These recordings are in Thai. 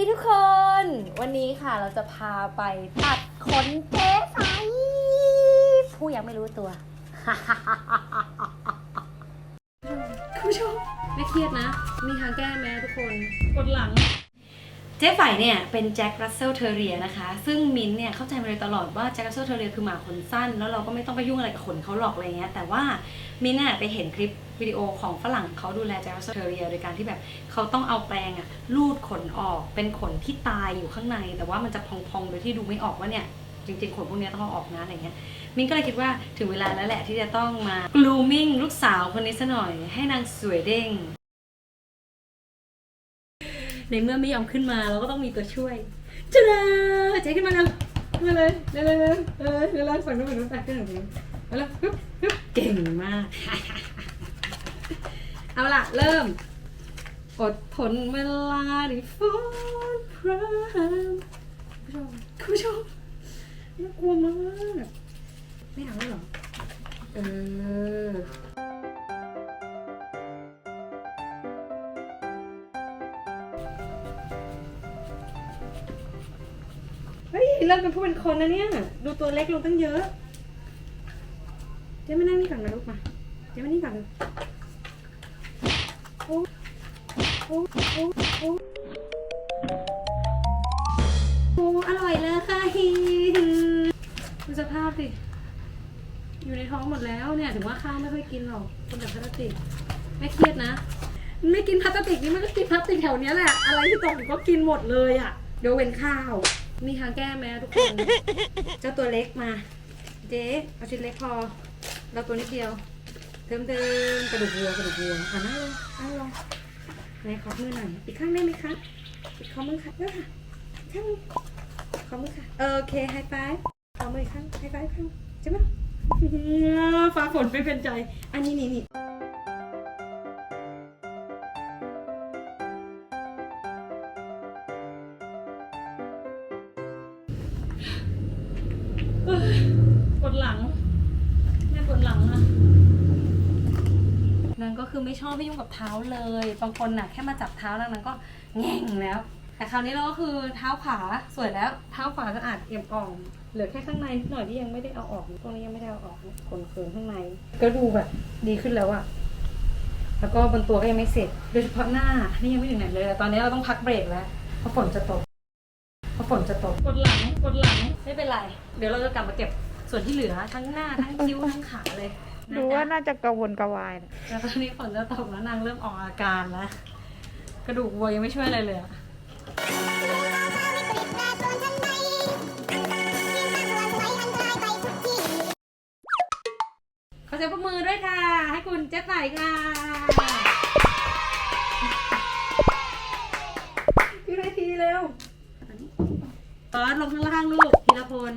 ดีทุกคน วันนี้ค่ะเราจะพาไปตัดขนเจ๊ไฟผู้ยังไม่รู้ตัวคุณผู้ชมไม่เครียดนะ มีทางแก้ไหมทุกคน กดหลัง เจ๊ไฝเนี่ยเป็นแจ็ครัสเซลเทอเรียนะคะ ซึ่งมิ้นเนี่ยเข้าใจมาโดยตลอดว่าแจ็ครัสเซลเทอเรียคือหมาขนสั้น แล้วเราก็ไม่ต้องไปยุ่งอะไรกับขนเขาหรอกอะไรเงี้ยแต่ว่ามิ้นท์น่ะไปเห็นคลิปวิดีโอของฝรั่งเขาดูแลแจ็ครัสเซลเทอเรียโดยการที่แบบเขาต้องเอาแปรงอะลูดขนออกเป็นขนที่ตายอยู่ข้างใน แต่ว่ามันจะพองๆโดยที่ดูไม่ออกว่าเนี่ยจริงๆขนพวกเนี้ยต้องเอาออกนะอะไรเงี้ยมิ้นก็เลยคิดว่าถึงเวลาแล้วแหละที่จะต้องมา grooming ลูกสาวคนนี้ซะหน่อยให้นางสวยเด้ง ในเมื่อไม่ยอมขึ้นมาเราก็ต้องมีตัวช่วยจ้าเจ๊ขึ้นมาเร็วขึ้นมาเลยเร็วเร็วเร็วเออเร็วเร็วฝั่งนู้นฝั่งนู้นไปขึ้นหน่อยเอาละฮึบฮึบเก่งมาก เอาล่ะ เริ่ม อดทนเวลาที่ฝนพรำคุณผู้ชมคุณผู้ชมน่ากลัวมาก ไม่เอาวหรอ เออ เฮ้ยเริ่มเป็นผู้เป็นคนนะเนี่ย ดูตัวเล็กลงตั้งเยอะ เจ๊ไม่นั่งนี่ก่อนนะลูกมา เจ๊ไม่นี่ก่อนเลยโอ้โอ้โอ้โอ้โอ้อร่อยเลยค่ะฮีดูสภาพดิ อยู่ในท้องหมดแล้วเนี่ย ถึงว่าข้าวไม่ค่อยกินหรอกกินแต่พลาสติก ไม่เครียดนะ ไม่กินพลาสติกนี่มันก็กินพลาสติกแถวเนี้ยแหละ อะไรที่ตกอยู่ก็กินหมดเลยอะ่ะยกเว้นข้าว มีทางแก้ไหมทุกคน เจ้าตัวเล็กมา เจ๊เอาชิ้นเล็กพอ เราตัวนิดเดียวเติมเติมกระดูกวัวกระดูกวัวอะนั่งลงนั่งลงไหนขอมือหน่อยอีกข้างได้ไหมคะอีกข้อมือค่ะได้ค่ะข้างข้อมือค่ะโอเคไฮไฟว์ขอมืออกข้างไฮไฟข้างใช่ไหมฟ้าฝนไม่เป็นใจ อันนี้นี่นี่ ดหลัง แม่กดหลังนะนางก็คือไม่ชอบให้ยุ่งกับเท้าเลย บางคนน่ะแค่มาจับเท้านางนางก็แง่งแล้ว แต่คราวนี้เราก็คือเท้าขวาสวยแล้ว เท้าขวาสะอาดเอี่ยมอ่องเหลือแค่ข้างในนิดหน่อยที่ยังไม่ได้เอาออก ตรงนี้ยังไม่ได้เอาออกขนเคืนข้างใน ก็ดูแบบดีขึ้นแล้วอะแล้วก็บนตัวก็ยังไม่เสร็จ โดยเฉพาะหน้า นี่ยังไม่ถึงไหนเลยแต่ตอนนี้เราต้องพักเบรกแล้ว เพราะฝนจะตก เพราะฝนจะตก กดหลัง กดหลัง ไม่เป็นไร เดี๋ยวเราจะกลับมาเก็บ ส่วนที่เหลือทั้งหน้าทั้งคิ้วทั้งขาเลยนะดูจ๊ะว่าน่าจะกระวนกระวายนะแล้วตอนนี้ฝนจะตกแล้วนางเริ่มออกอาการแล้วกระดูกวัวยังไม่ช่วยอะไรเลยอะขอเสียงปรบมือด้วยค่ะ ให้คุณเจ๊ไฝค่ะพี่นาทีเร็วตอนลงข้างล่างลูกทีละคน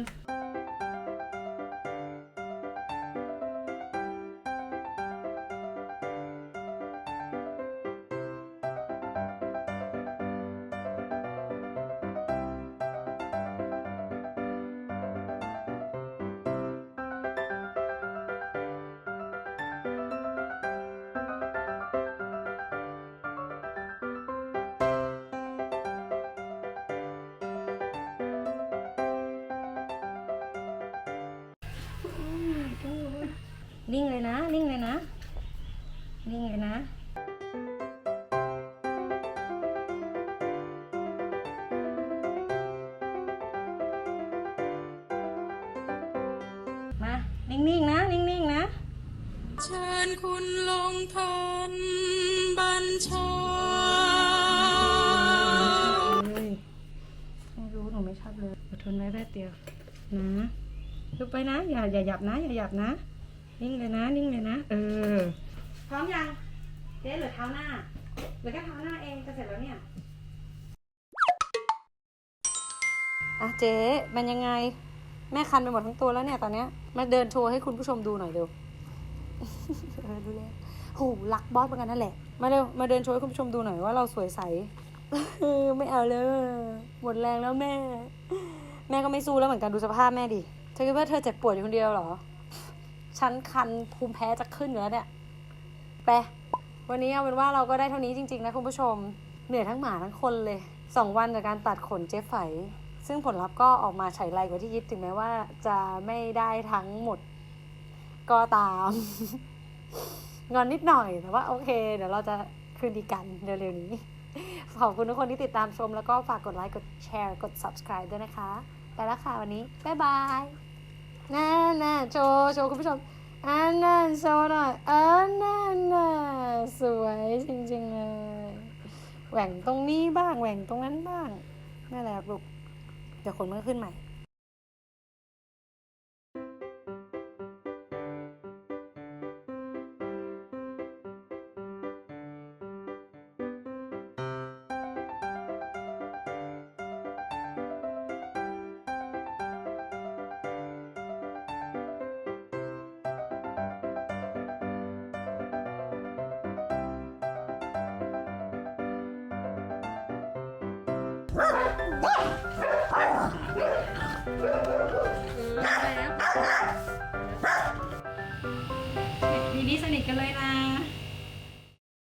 นิ่งเลยนะ นิ่งเลยนะ นิ่งเลยนะมานิ่งๆนะ นิ่งๆนะ เชิญคุณลงทันบัญชาไม่รู้หนูไม่ชอบเลยอดทนไว้แป๊บเดียวนะลุกไปนะ อย่าอย่าหยับนะ อย่าหยับนะ นิ่งเลยนะ นิ่งเลยนะ เออ พร้อมยังเจ๊เหลือเท้าหน้า เหลือแค่เท้าหน้าเองจะเสร็จแล้วเนี่ย อะเจ๊มันยังไง แม่คันไปหมดทั้งตัวแล้วเนี่ยตอนเนี้ย มาเดินโชว์ให้คุณผู้ชมดูหน่อยเร็วเออดูเลยโหรักบอสเหมือนกันนั่นแหละ มาเร็ว มาเดินโชว์ให้คุณผู้ชมดูหน่อยว่าเราสวยใสไม่เอาเลยหมดแรงแล้วแม่ แม่ก็ไม่สู้แล้วเหมือนกันดูสภาพแม่ดิ เธอคิดว่าเธอเจ็บปวดอยู่คนเดียวเหรอ ฉันคันภูมิแพ้จะขึ้นอยู่แล้วเนี่ยไปวันนี้เอาเป็นว่าเราก็ได้เท่านี้จริง ๆ นะคุณผู้ชม เหนื่อยทั้งหมาทั้งคนเลยสองวันจากการตัดขนเจ๊ไฝซึ่งผลลัพธ์ก็ออกมาฉายไรกว่าที่ยิดถึงแม้ว่าจะไม่ได้ทั้งหมด ก็ตาม งอนนิดหน่อยแต่ว่าโอเค เดี๋ยวเราจะคืนดีกันเร็วๆนี้ ขอบคุณทุกคนที่ติดตามชม แล้วก็ฝากกดไลค์กดแชร์กด subscribe ด้วยนะคะ ไปแล้วค่ะวันนี้ บ๊ายบาย น่แน่โชว์โชว์คุณผู้ชมอันน่นโชว์หน่อยอันน่น่สวยจริงๆเลยแหว่งตรงนี้บ้างแหว่งตรงนั้นบ้างนั่นแหละครับลูกเดี๋ยวขนมันก็ขึ้นใหม่ ทีนี้สนิทกันเลยนะ